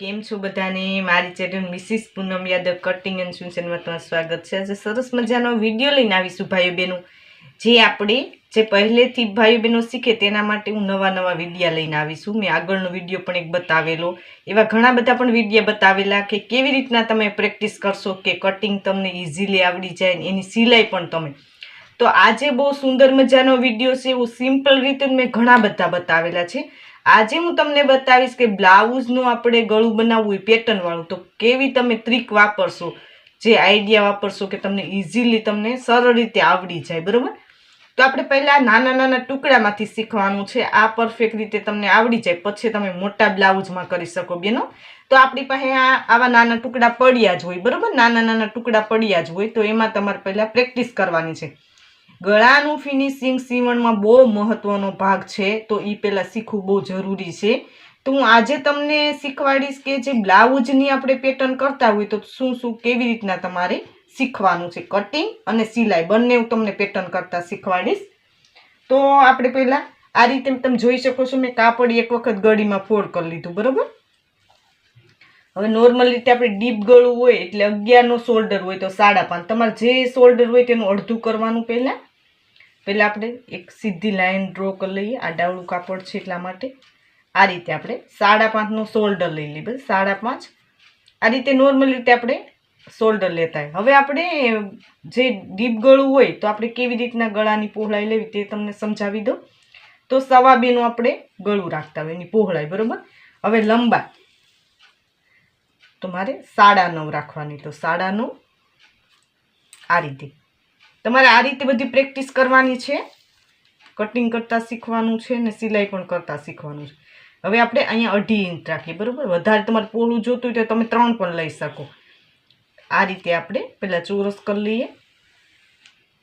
કેમ છો બધાને? મારી channel Mrs Poonam Yadav cutting and સુશનમાં તમારું સ્વાગત છે. આજે સરસ મજાનો વીડિયો લઈને આવીશું ભાઈઓ બહેનો જે આપણે જે પહેલેથી ભાઈઓ બહેનો શીખે તેના માટે હું નવા નવા વિડીયા લઈને આવીશું. મેં આગળનો વીડિયો પણ એક બતાવેલો. એવા ઘણા બધા પણ વિડીયા બતાવેલા કે કેવી રીતના તમે પ્રેક્ટિસ કરશો કે કટિંગ તમને ઇઝીલી આવડી જાય એની સિલાઈ પણ તમે તો આજે બહુ સુંદર મજાનો વીડિયો છે, એવું સિમ્પલ રીતે મેં ઘણા બધા બતાવેલા છે. આજે હું તમને બતાવીશ કે બ્લાઉઝનું આપણે ગળું બનાવવું હોય પેટર્નવાળું તો કેવી તમે ટ્રીક વાપરશો? જે આઈડિયા વાપરશો કે તમને ઇઝીલી તમને સરળ રીતે આવડી જાય, બરાબર? તો આપણે પહેલાં નાના નાના ટુકડામાંથી શીખવાનું છે. આ પરફેક્ટ રીતે તમને આવડી જાય, પછી તમે મોટા બ્લાઉઝમાં કરી શકો બેનો. તો આપણી પાસે આ આવા નાના ટુકડા પડ્યા જ હોય, બરાબર? નાના નાના ટુકડા પડ્યા જ હોય, તો એમાં તમારે પહેલાં પ્રેક્ટિસ કરવાની છે. ગળાનું ફિનિશિંગ સીવણમાં બહુ મહત્વનો ભાગ છે, તો એ પહેલાં શીખવું બહુ જરૂરી છે. તો હું આજે તમને શીખવાડીશ કે જે બ્લાઉઝની આપણે પેટર્ન કરતા હોય તો શું શું કેવી રીતના તમારે શીખવાનું છે. કટિંગ અને સિલાઈ બંને હું તમને પેટર્ન કરતા શીખવાડીશ. તો આપણે પહેલાં આ રીતે તમે જોઈ શકો છો, મેં કાપડ એક વખત ગળીમાં ફોલ્ડ કરી લીધું, બરાબર? હવે નોર્મલ રીતે આપણે ડીપ ગળું હોય એટલે અગિયારનો શોલ્ડર હોય તો સાડા પાંચ. તમારે જે શોલ્ડર હોય તેનું અડધું કરવાનું પહેલાં. પહેલાં આપણે એક સીધી લાઇન ડ્રો કરી લઈએ આ ડાવડું કાપડ છે એટલા માટે. આ રીતે આપણે સાડા પાંચનો શોલ્ડર લઈ લઈએ બસ, સાડા પાંચ. આ રીતે નોર્મલ રીતે આપણે શોલ્ડર લેતા હોય હવે આપણે જે ડીપ ગળું હોય તો આપણે કેવી રીતના ગળાની પહોળાઈ લેવી તે તમને સમજાવી દઉં. તો સવા બેનું આપણે ગળું રાખતા હોય એની પહોળાઈ, બરાબર? હવે લંબા તો મારે સાડા નવ રાખવાની, તો સાડા નવ આ રીતે. તમારે આ રીતે બધી પ્રેક્ટિસ કરવાની છે? કટિંગ કરતાં શીખવાનું છે ને સિલાઈ પણ કરતાં શીખવાનું છે? હવે આપણે અહીંયા અઢી ઇંચ રાખીએ, બરાબર? વધારે તમારે પોળું જોતું હોય તો તમે ત્રણ પણ લઈ શકો. આ રીતે આપણે પહેલાં ચોરસ કરી લઈએ.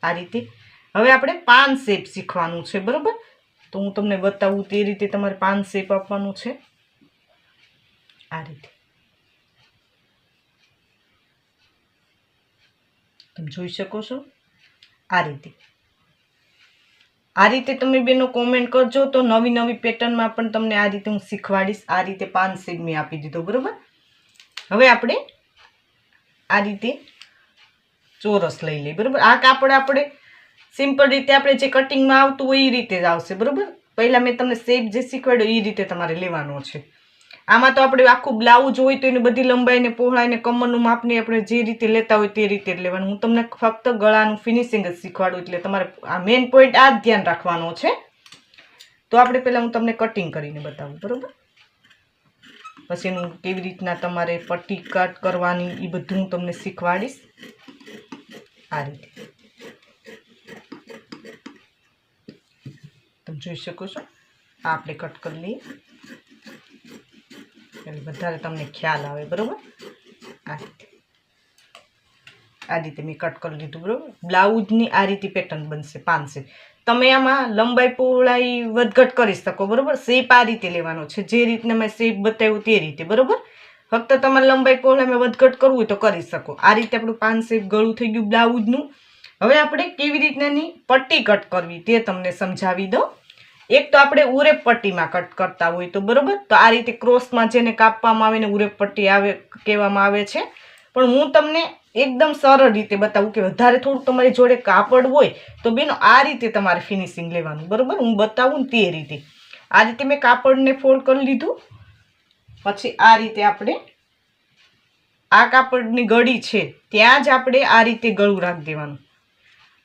આ રીતે. હવે આપણે પાન શેપ શીખવાનું છે, બરાબર? તો હું તમને બતાવું તે રીતે તમારે પાન શેપ આપવાનું છે. આ રીતે. તમે જોઈ શકો છો? આ રીતે. આ રીતે તમે બેનો કોમેન્ટ કરજો તો નવી નવી પેટર્નમાં પણ તમને આ રીતે હું શીખવાડીશ. આ રીતે પાન શેપ મેં આપી દીધો, બરાબર? હવે આપણે આ રીતે ચોરસ લઈ લઈએ, બરાબર? આ કાપડ આપણે સિમ્પલ રીતે આપણે જે કટિંગમાં આવતું હોય એ રીતે જ આવશે, બરાબર? પહેલાં મેં તમને શેપ જે શીખવાડ્યો એ રીતે તમારે લેવાનો છે. આમાં તો આપણે આખું બ્લાઉઝ હોય તો એની બધી લંબાઈને, પહોળાઈને, કમરનું માપને આપણે જે રીતે લેતા હોય તે રીતે લેવાનું. હું તમને ફક્ત ગળાનું ફિનિશિંગ જ શીખવાડું એટલે તમારે આ મેઇન પોઈન્ટ આ ધ્યાન રાખવાનો છે. તો આપણે પહેલાં હું તમને કટિંગ કરીને બતાવું, બરાબર? પછી એનું કેવી રીતના તમારે પટ્ટી કટ કરવાની એ બધું હું તમને શીખવાડીશ. આ રીતે. તમે જોઈ શકો છો? આપણે કટ કરી લઈએ. એટલે વધારે તમને ખ્યાલ આવે, બરાબર? આ રીતે. આ રીતે મેં કટ કરી લીધું બરાબર? બ્લાઉઝની આ રીતે પેટર્ન બનશે પાનસે તમે આમાં લંબાઈ પહોળાઈ વધઘટ કરી શકો, બરાબર? શેપ આ રીતે લેવાનો છે, જે રીતને મેં શેપ બતાવ્યું તે રીતે, બરાબર? ફક્ત તમારે લંબાઈ પહોળાઈમાં વધઘટ કરવું હોય તો કરી શકો. આ રીતે આપણું પાન શેપ ગળું થઈ ગયું બ્લાઉઝનું. હવે આપણે કેવી રીતનાની પટ્ટી કટ કરવી તે તમને સમજાવી દઉં. એક તો આપણે ઉરેપ પટ્ટીમાં કટ કરતા હોય તો બરોબર? તો આ રીતે ક્રોસમાં જેને કાપવામાં આવે ને ઉરેપ પટ્ટી આવે, કહેવામાં આવે છે. પણ હું તમને એકદમ સરળ રીતે બતાવું કે વધારે થોડું તમારી જોડે કાપડ હોય તો બેનો આ રીતે તમારે ફિનિશિંગ લેવાનું, બરાબર? હું બતાવું તે રીતે. આ રીતે મેં કાપડને ફોલ્ડ કરી લીધું. પછી આ રીતે આપણે આ કાપડની ગળી છે, ત્યાં જ આપણે આ રીતે ગળું રાખી દેવાનું.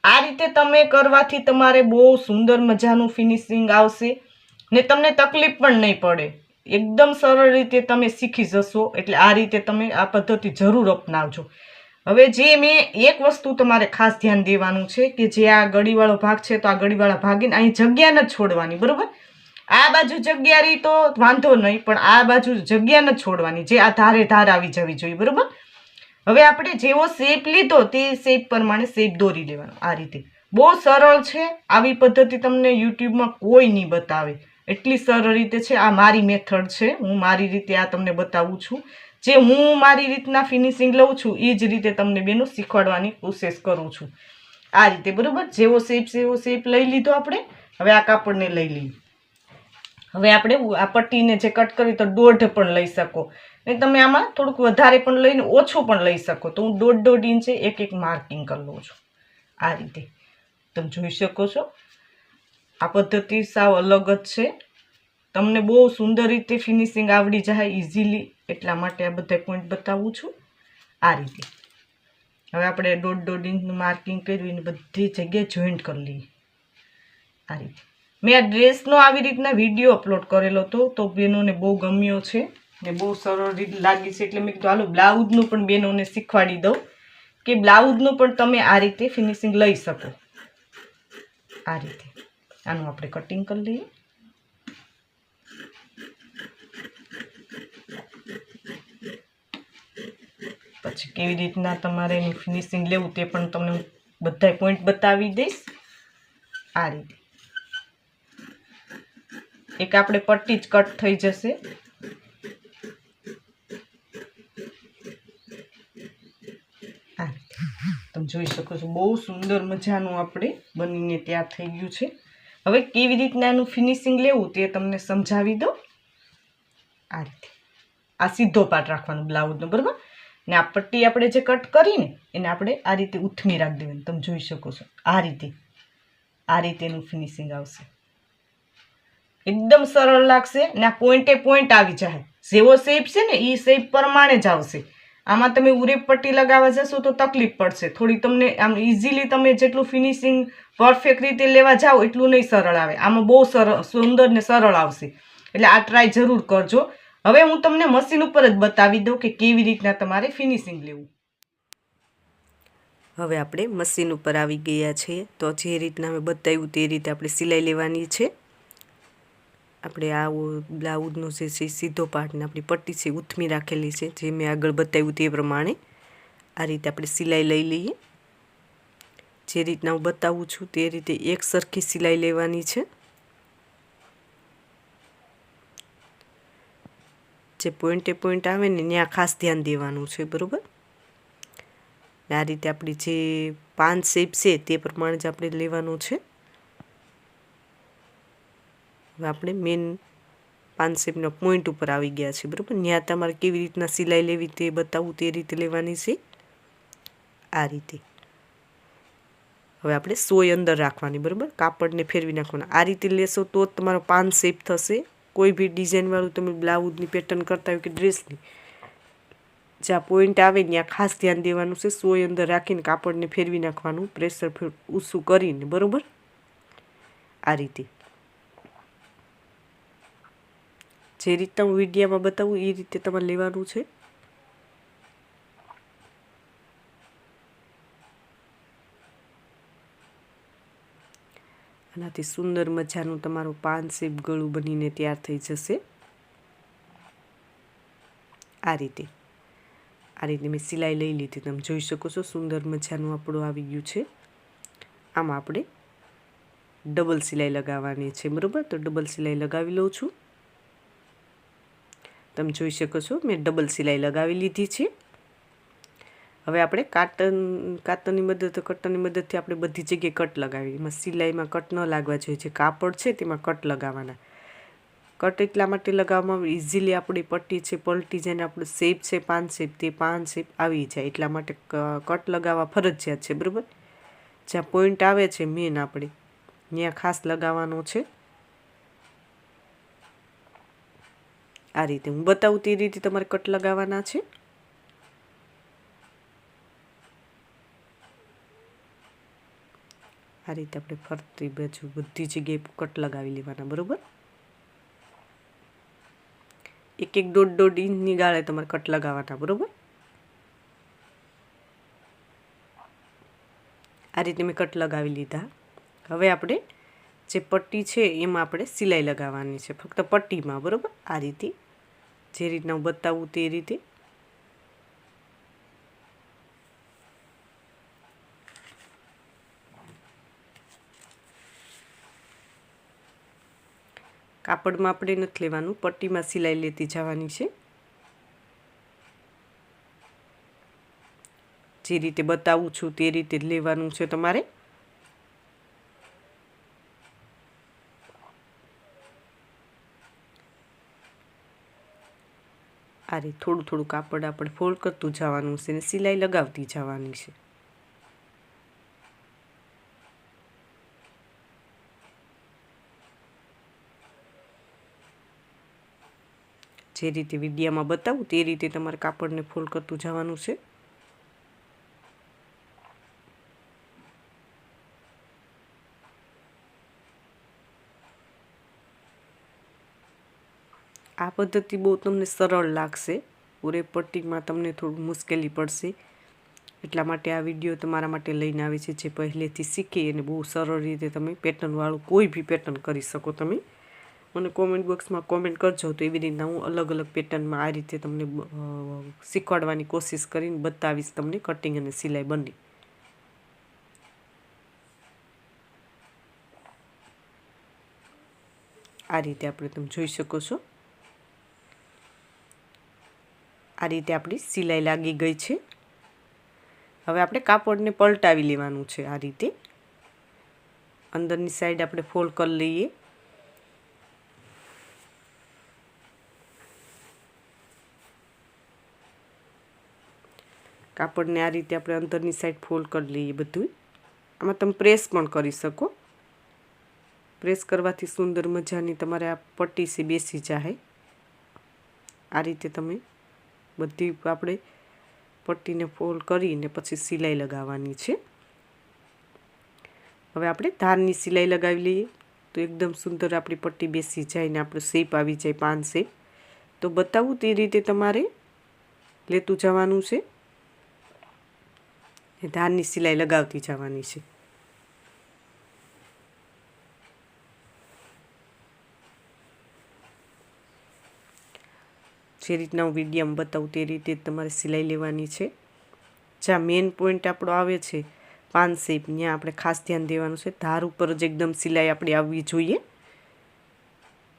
આ રીતે તમે કરવાથી તમારે બહુ સુંદર મજાનું ફિનિશિંગ આવશે ને તમને તકલીફ પણ નહીં પડે. એકદમ સરળ રીતે તમે શીખી જશો, એટલે આ રીતે તમે આ પદ્ધતિ જરૂર અપનાવજો. હવે જે મેં એક વસ્તુ તમારે ખાસ ધ્યાન દેવાનું છે કે જે આ ગળીવાળો ભાગ છે તો આ ગળીવાળા ભાગીને અહીં જગ્યા ન છોડવાની, બરાબર? આ બાજુ જગ્યા રહી તો વાંધો નહીં, પણ આ બાજુ જગ્યા ન છોડવાની, જે આ ધારે ધાર આવી જવી જોઈએ, બરાબર? હવે આપણે જેવો શેપ લીધો તે શેપ પ્રમાણે શેપ દોરી લેવાનો, આ રીતે. બહુ સરળ છે, આવી પદ્ધતિ તમને યુટ્યુબમાં કોઈ નહીં બતાવે. એટલી સરળ રીતે છે, આ મારી મેથડ છે, હું મારી રીતે આ તમને બતાવું છું. જે હું મારી રીતના ફિનિશિંગ લઉં છું, એ જ રીતે તમને બેનું શીખવાડવાની કોશિશ કરું છું. આ રીતે, બરાબર? જેવો શેપ છે એવો શેપ લઈ લીધો આપણે, હવે આ કાપડને લઈ લઈએ. હવે આપણે આ પટ્ટીને જે કટ કરી તો દોઢ પણ લઈ શકો. ને તમે આમાં થોડુંક વધારે પણ લઈને ઓછું પણ લઈ શકો. તો હું દોઢ દોઢ ઇંચે એક એક માર્કિંગ કરી લઉં છું. આ રીતે. તમે જોઈ શકો છો. આ પદ્ધતિ સાવ અલગ જ છે. તમને બહુ સુંદર રીતે ફિનિશિંગ આવડી જાય ઇઝીલી એટલા માટે આ બધા પોઈન્ટ બતાવું છું. આ રીતે. હવે આપણે દોઢ દોઢ ઇંચનું માર્કિંગ કર્યું એને બધી જગ્યાએ જોઈન્ટ કરી લઈએ. આ રીતે. મેં આ ડ્રેસનો આવી રીતના વીડિયો અપલોડ કરેલો હતો, તો બહેનોને બહુ ગમ્યો છે. ને બહુ સરળ રીત લાગી છે એટલે મેં કીધું, હાલો, બ્લાઉઝનું પણ બેનોને શીખવાડી દઉં. કે બ્લાઉઝનું પણ તમે આ રીતે ફિનિશિંગ લઈ શકો. આ રીતે. આનું આપણે કટિંગ કરી લઈએ. પછી કેવી રીતના તમારે એની ફિનિશિંગ લેવું તે પણ તમને હું બધા પોઈન્ટ બતાવી દઈશ. આ રીતે. એક આપણે પટ્ટી જ કટ થઈ જશે આ રીતે તમે જોઈ શકો છો. બહુ સુંદર મજાનું આપણે બનીને ત્યાં થઈ ગયું છે. હવે કેવી રીતના એનું ફિનિશિંગ લેવું તે તમને સમજાવી દો આ રીતે. આ સીધો પાર્ટ રાખવાનો બ્લાઉઝનો બરાબર? ને આ પટ્ટી આપણે જે કટ કરીને એને આપણે આ રીતે ઉથમી રાખી દેવાની. તમે જોઈ શકો છો. આ રીતે. આ રીતે એનું ફિનિશિંગ આવશે. એકદમ સરળ લાગશે ને આ પોઈન્ટે પોઈન્ટ આવી જાય. જેવો શેપ છે ને એ શેપ પ્રમાણે જ આવશે. આમાં તમે ઉરેપ પટ્ટી લગાવવા જશો તો તકલીફ પડશે. થોડી તમને આમ ઇઝીલી તમે જેટલું ફિનિશિંગ પરફેક્ટ રીતે લેવા જાઓ એટલું નહીં સરળ આવે. આમાં બહુ સરળ સુંદર ને સરળ આવશે. એટલે આ ટ્રાય જરૂર કરજો. હવે હું તમને મશીન ઉપર જ બતાવી દઉં કે કેવી રીતના તમારે ફિનિશિંગ લેવું. હવે આપણે મશીન ઉપર આવી ગયા છીએ. તો જે રીતના અમે બતાવ્યું તે રીતે આપણે સિલાઈ લેવાની છે. આપણે આ બ્લાઉઝનો જે છે સીધો પાર્ટને આપણી પટ્ટી છે ઉથમી રાખેલી છે, જે મેં આગળ બતાવ્યું તે પ્રમાણે. આ રીતે આપણે સિલાઈ લઈ લઈએ. જે રીતના હું બતાવું છું તે રીતે એક સરખી સિલાઈ લેવાની છે. જે પોઈન્ટે પોઈન્ટ આવે ને ત્યાં ખાસ ધ્યાન દેવાનું છે, બરાબર? આ રીતે આપણી જે પાન શેપ છે તે પ્રમાણે જ આપણે લેવાનું છે. હવે આપણે મેન પાન શેપના પોઈન્ટ ઉપર આવી ગયા છે બરાબર? ત્યાં તમારે કેવી રીતના સિલાઈ લેવી તે બતાવવું તે રીતે લેવાની છે? આ રીતે. હવે આપણે સોય અંદર રાખવાની, બરાબર? કાપડને ફેરવી નાખવાના. આ રીતે લેશો તો જ તમારો પાન શેપ થશે. કોઈ બી ડિઝાઇનવાળું તમે બ્લાઉઝની પેટર્ન કરતા હોય કે ડ્રેસની, જ્યાં પોઈન્ટ આવે ત્યાં ખાસ ધ્યાન દેવાનું છે, સોય અંદર રાખીને કાપડને ફેરવી નાખવાનું, પ્રેશર ઓછું કરીને, બરાબર? આ રીતે. જે રીતના હું વિડીયામાં બતાવું એ રીતે તમારે લેવાનું છે. આનાથી સુંદર મજાનું તમારું પાન શેપ ગળું બનીને તૈયાર થઈ જશે. આ રીતે. આ રીતે મેં સિલાઈ લઈ લીધી. તમે જોઈ શકો છો સુંદર મજાનું આપણું આવી ગયું છે. આમાં આપણે ડબલ સિલાઈ લગાવવાની છે, બરાબર? તો ડબલ સિલાઈ લગાવી લઉં છું. તમે જોઈ શકો છો, મેં ડબલ સિલાઈ લગાવી લીધી છે. હવે આપણે કાટન કાતરની મદદ કટરની મદદથી આપણે બધી જગ્યાએ કટ લગાવી. એમાં સિલાઈમાં કટ ન લાગવા જોઈએ. જે કાપડ છે તેમાં કટ લગાવવાના. કટ એટલા માટે લગાવવામાં ઇઝીલી આપણી પટ્ટી છે, પલટી જાય ને આપણું શેપ છે પાન શેપ તે પાન શેપ આવી જાય. એટલા માટે કટ લગાવવા ફરજિયાત છે, બરાબર? જ્યાં પોઈન્ટ આવે છે મેન આપણે. ત્યાં ખાસ લગાવવાનો છે. આ રીતે. હું બતાવું તે રીતે તમારે કટ લગાવવાના છે. આ રીતે આપણે ફરતી બાજુ બધી જગ્યાએ કટ લગાવી લેવાના, બરાબર? એક એક દોઢ દોઢ ઇંચની ગાળે તમારે કટ લગાવવાના, બરાબર? આ રીતે મેં કટ લગાવી લીધા. હવે આપણે જે પટ્ટી છે એમાં આપણે સિલાઈ લગાવવાની છે. ફક્ત પટ્ટીમાં, બરાબર? આ રીતે. જે રીતના હું બતાવું તે રીતે. કાપડમાં આપણે નથી લેવાનું, પટ્ટીમાં સિલાઈ લેતી જવાની છે. જે રીતે બતાવું છું તે રીતે લેવાનું છે તમારે. આ થોડું થોડું કાપડ આપણે ફોલ્ડ કરતું જવાનું છે ને સિલાઈ લગાવતી જવાની છે. જે રીતે વિડીયામાં બતાવું તે રીતે તમારે કાપડને ફોલ્ડ કરતું જવાનું છે. આ પદ્ધતિ બહુ તમને સરળ લાગશે. પૂરેપટ્ટીમાં તમને થોડું મુશ્કેલી પડશે. એટલા માટે આ વીડિયો તમારા માટે લઈને આવે છે જે પહેલેથી શીખી અને બહુ સરળ રીતે તમે પેટર્નવાળું કોઈ બી પેટર્ન કરી શકો તમે. મને કોમેન્ટ બોક્સમાં કોમેન્ટ કરજો તો એવી રીતના હું અલગ અલગ પેટર્નમાં આ રીતે તમને શીખવાડવાની કોશિશ કરીને બતાવીશ તમને કટિંગ અને સિલાઈ બંને. આ રીતે આપણે તમે જોઈ શકો છો. આ રીતે આપણી સિલાઈ લાગી ગઈ છે. હવે આપણે કાપડને પલટાવી લેવાનું છે આ રીતે. અંદરની સાઈડ આપણે ફોલ્ડ કરી લઈએ. કાપડને આ રીતે આપણે અંદરની સાઈડ ફોલ્ડ કરી લઈએ બધું આમાં તમે પ્રેસ પણ કરી શકો. પ્રેસ કરવાથી સુંદર મજાની તમારે આ પટ્ટી સી બેસી જાય આ રીતે તમે બધી આપણે પટ્ટીને ફોલ્ડ કરીને પછી સિલાઈ લગાવવાની છે. હવે આપણે ધારની સિલાઈ લગાવી લઈએ. તો એકદમ સુંદર આપણી પટ્ટી બેસી જાય ને આપણો શેપ આવી જાય પાન શેપ તો બતાવું તે રીતે તમારે લેતું જવાનું છે. ધારની સિલાઈ લગાવતી જવાની છે. જે રીતના હું વિડીયામાં બતાવું તે રીતે તમારે સિલાઈ લેવાની છે. જ્યાં મેઇન પોઈન્ટ આપણો આવે છે પાન શેપ ત્યાં આપણે ખાસ ધ્યાન દેવાનું છે. ધાર ઉપર જ એકદમ સિલાઈ આપણે આવવી જોઈએ.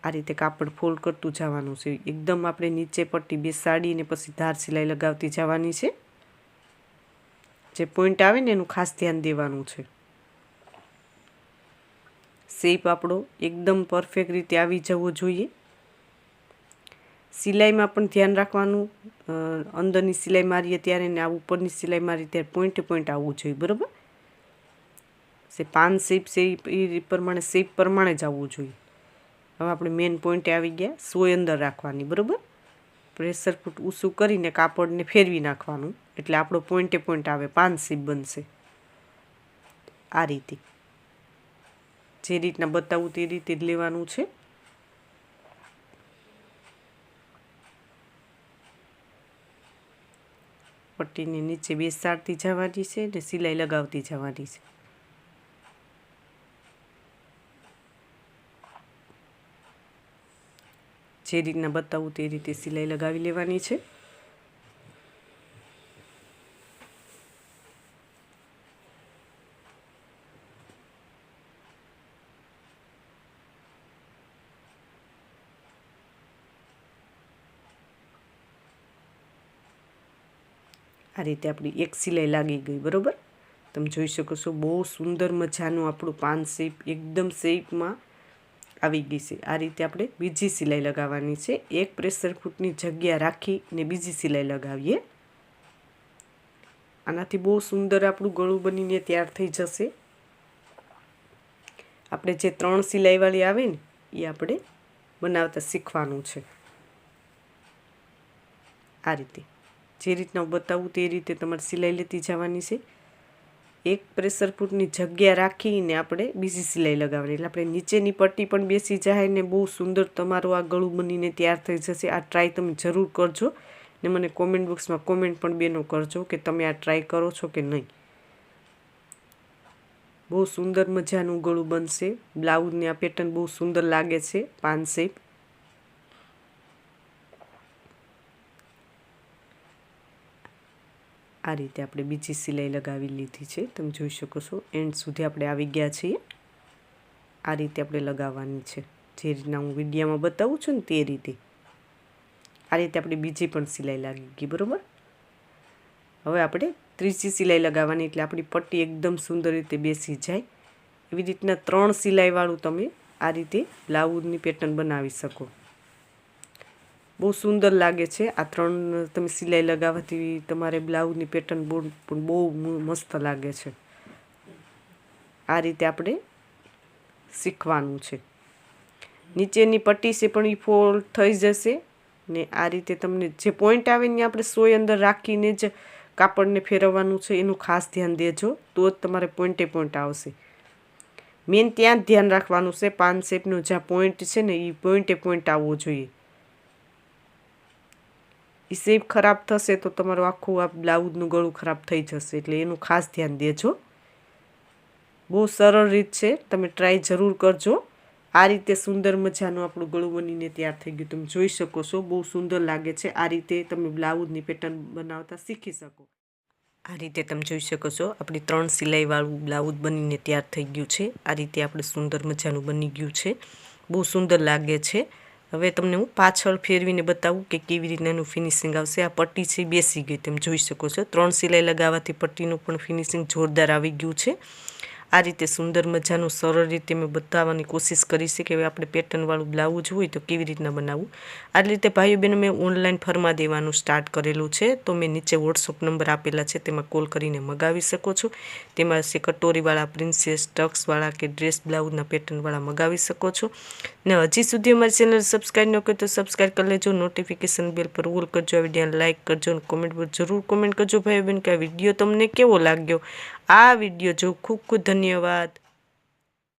આ રીતે કાપડ ફોલ્ડ કરતું જવાનું છે. એકદમ આપણે નીચે પટ્ટી બેસાડીને પછી ધાર સિલાઈ લગાવતી જવાની છે. જે પોઈન્ટ આવે ને એનું ખાસ ધ્યાન દેવાનું છે. શેપ આપણો એકદમ પરફેક્ટ રીતે આવી જવો જોઈએ. સિલાઈમાં પણ ધ્યાન રાખવાનું અંદરની સિલાઈ મારીએ ત્યારે ને આ ઉપરની સિલાઈ મારીએ ત્યારે પોઈન્ટે પોઈન્ટ આવવું જોઈએ, બરાબર? સે પાન શેપ છે એ પ્રમાણે શેપ પ્રમાણે જ આવવું જોઈએ. હવે આપણે મેઇન પોઈન્ટે આવી ગયા, સોય અંદર રાખવાની, બરાબર? પ્રેશર ફૂટ ઊંચું કરીને કાપડને ફેરવી નાખવાનું, એટલે આપણો પોઈન્ટે પોઈન્ટ આવે, પાન શેપ બનશે. આ રીતે. જે રીતના બતાવું તે રીતે જ લેવાનું છે. પટ્ટીને નીચે બેસાડતી જવાની છે ને સિલાઈ લગાવતી જવાની છે. જે રીતના બતાવું તે રીતે સિલાઈ લગાવી લેવાની છે. આ રીતે આપણી એક સિલાઈ લાગી ગઈ, બરાબર? તમે જોઈ શકો છો, બહુ સુંદર મજાનું આપણું પાન શેપ એકદમ શેપમાં આવી ગઈ છે. આ રીતે આપણે બીજી સિલાઈ લગાવવાની છે. એક પ્રેશર ફૂટની જગ્યા રાખીને બીજી સિલાઈ લગાવીએ. આનાથી બહુ સુંદર આપણું ગળું બનીને તૈયાર થઈ જશે. આપણે જે ત્રણ સિલાઈવાળી આવે ને, એ આપણે બનાવતા શીખવાનું છે. આ રીતે. જે રીતના હું બતાવું તે રીતે તમારે સિલાઈ લેતી જવાની છે. એક પ્રેશર ફૂટની જગ્યા રાખીને આપણે બીજી સિલાઈ લગાવવાની. એટલે આપણે નીચેની પટ્ટી પણ બેસી જાય ને બહુ સુંદર તમારું આ ગળું બનીને તૈયાર થઈ જશે. આ ટ્રાય તમે જરૂર કરજો. ને મને કોમેન્ટ બોક્સમાં કોમેન્ટ પણ બેનો કરજો કે તમે આ ટ્રાય કરો છો કે નહીં. બહુ સુંદર મજાનું ગળું બનશે. બ્લાઉઝની આ પેટર્ન બહુ સુંદર લાગે છે. પાન શેપ આ રીતે આપણે બીજી સિલાઈ લગાવી લીધી છે. તમે જોઈ શકો છો, એન્ડ સુધી આપણે આવી ગયા છીએ. આ રીતે આપણે લગાવવાની છે. જે રીતના હું વિડીયામાં બતાવું છું ને તે રીતે. આ રીતે આપણે બીજી પણ સિલાઈ લાગી ગઈ, બરાબર? હવે આપણે ત્રીજી સિલાઈ લગાવવાની, એટલે આપણી પટ્ટી એકદમ સુંદર રીતે બેસી જાય. એવી રીતના ત્રણ સિલાઈવાળું તમે આ રીતે બ્લાઉઝની પેટર્ન બનાવી શકો. બહુ સુંદર લાગે છે. આ ત્રણ તમે સિલાઈ લગાવવાથી તમારે બ્લાઉઝની પેટર્ન બહુ, પણ બહુ મસ્ત લાગે છે. આ રીતે આપણે શીખવાનું છે. નીચેની પટ્ટી છે પણ એ ફોલ્ડ થઈ જશે ને આ રીતે તમને જે પોઈન્ટ આવે ને આપણે સોય અંદર રાખીને જ કાપડને ફેરવવાનું છે, એનું ખાસ ધ્યાન દેજો. તો જ તમારે પોઈન્ટે પોઈન્ટ આવશે. મેન ત્યાં જ ધ્યાન રાખવાનું છે, પાન શેપનો જ્યાં પોઈન્ટ છે ને એ પોઈન્ટે પોઈન્ટ આવવો જોઈએ. એ શેપ ખરાબ થશે તો તમારું આખું આ બ્લાઉઝનું ગળું ખરાબ થઈ જશે, એટલે એનું ખાસ ધ્યાન દેજો. બહુ સરળ રીત છે, તમે ટ્રાય જરૂર કરજો. આ રીતે સુંદર મજાનું આપણું ગળું બનીને તૈયાર થઈ ગયું, તમે જોઈ શકો છો, બહુ સુંદર લાગે છે. આ રીતે તમે બ્લાઉઝની પેટર્ન બનાવતા શીખી શકો. આ રીતે તમે જોઈ શકો છો, આપણી ત્રણ સિલાઈવાળું બ્લાઉઝ બનીને તૈયાર થઈ ગયું છે. આ રીતે આપણે સુંદર મજાનું બની ગયું છે. બહુ સુંદર લાગે છે. હવે તમને હું પાછળ ફેરવીને બતાવું કે કેવી રીતના એનું ફિનિશિંગ આવશે. આ પટ્ટી છે બેસી ગઈ, તમે જોઈ શકો છો. ત્રણ સિલાઈ લગાવવાથી પટ્ટીનું પણ ફિનિશિંગ જોરદાર આવી ગયું છે. આ રીતે સુંદર મજાનું સરળ રીતે મેં બતાવવાની કોશિશ કરી છે કે હવે આપણે પેટર્નવાળું બ્લાઉઝ હોય તો કેવી રીતના બનાવવું. આ રીતે ભાઈઓ બહેનો મેં ઓનલાઈન ફરમા દેવાનું સ્ટાર્ટ કરેલું છે, તો મેં નીચે વોટ્સઅપ નંબર આપેલા છે, તેમાં કોલ કરીને મગાવી શકો છો. તેમાં છે કટોરીવાળા પ્રિન્સેસ, ટક્સવાળા કે ડ્રેસ બ્લાઉઝના પેટર્નવાળા મગાવી શકો છો. ને હજી સુધી અમારી ચેનલ સબસ્ક્રાઈબ ન કરી તો સબસ્ક્રાઈબ કરી લેજો, નોટિફિકેશન બેલ પર ઓલ કરજો આ વિડીયોને લાઇક કરજો અને કોમેન્ટ પર જરૂર કોમેન્ટ કરજો ભાઈ બહેન કે આ વીડિયો તમને કેવો લાગ્યો? આ વીડિયો જો ખૂબ ખૂબ ધન્યવાદ.